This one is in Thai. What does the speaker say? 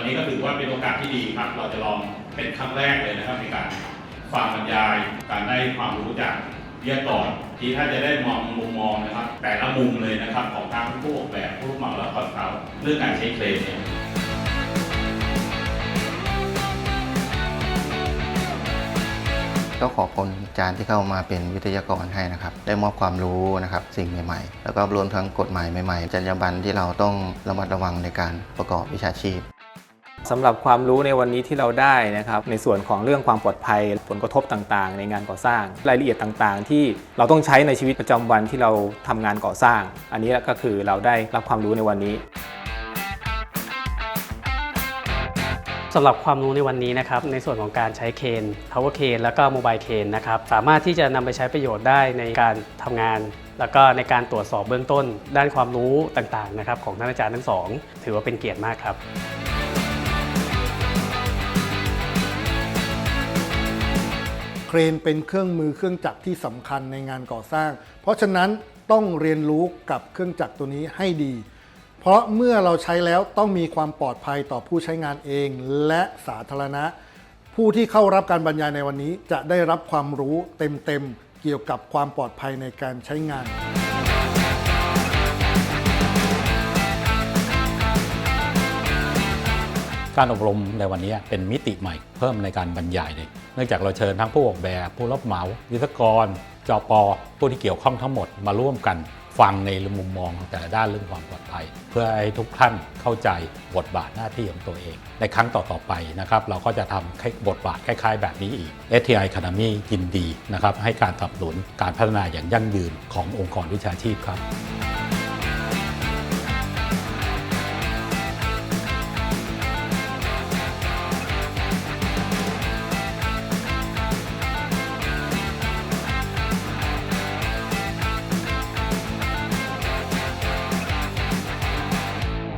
ันนี้ก็ถือว่าเป็นโอกาสที่ดีครับ เราจะลองเป็นครั้งแรกเลยนะครับในการฟังบรรยาย การได้ความรู้จากวิทยากรที่ถ้านจะได้มองมุมมองนะครับ แต่ละมุมเลยนะครับของทั้งผู้ออกแบบผู้รับเหมาและคอนซัลท์เรื่องการใช้เคลมเนี่ยก็ขอบคุณอาจารย์ที่เข้ามาเป็นวิทยากรให้นะครับ ได้มอบความรู้นะครับสิ่งใหม่ๆ แล้วก็รวมทั้งกฎหมายใหม่ๆ จรรยาบรรณที่เราต้องระมัดระวังในการประกอบวิชาชีพ สำหรับความรู้ในวันนี้ที่เราได้นะครับในส่วนของเรื่องความปลอดภัย ผลกระทบต่างๆ ในงานก่อสร้าง รายละเอียดต่างๆ ที่เราต้องใช้ในชีวิตประจำวันที่เราทำงานก่อสร้าง อันนี้ก็คือเราได้รับความรู้ในวันนี้สำหรับความรู้ในวันนี้นะครับในส่วนของการใช้เคน power เคนแล้วก็ mobile เคนนะครับสามารถที่จะนำไปใช้ประโยชน์ได้ในการทำงาน แล้วก็ในการตรวจสอบเบื้องต้น ด้านความรู้ต่างๆนะครับของท่านอาจารย์ทั้งสอง ถือว่าเป็นเกียรติมากครับ เครนเป็นเครื่องมือเครื่องจักรที่สำคัญในงานก่อสร้าง เพราะฉะนั้นต้องเรียนรู้กับเครื่องจักรตัวนี้ให้ดี เพราะเมื่อเราใช้แล้วต้องมีความปลอดภัยต่อผู้ใช้งานเองและสาธารณะ ผู้ที่เข้ารับการบรรยายในวันนี้จะได้รับความรู้เต็มๆเกี่ยวกับความปลอดภัยในการใช้งาน การอบรมในวันนี้เป็นมิติใหม่เพิ่มในการบรรยายเลยเนื่องจากเราเชิญทั้งผู้ออกแบบ ผู้รับเหมาวิศวกรจปอผู้ที่เกี่ยวข้องทั้งหมดมาร่วมกันฟังในมุมมองของแต่ละด้านเรื่องความปลอดภัย เพื่อให้ทุกท่านเข้าใจบทบาทหน้าที่ของตัวเอง ในครั้งต่อๆไปนะครับเราก็จะทำบทบาทคล้ายๆ แบบนี้อีก STI Academy ยินดีนะครับให้การสนับสนุนการพัฒนาอย่างยั่งยืนขององค์กรวิชาชีพครับ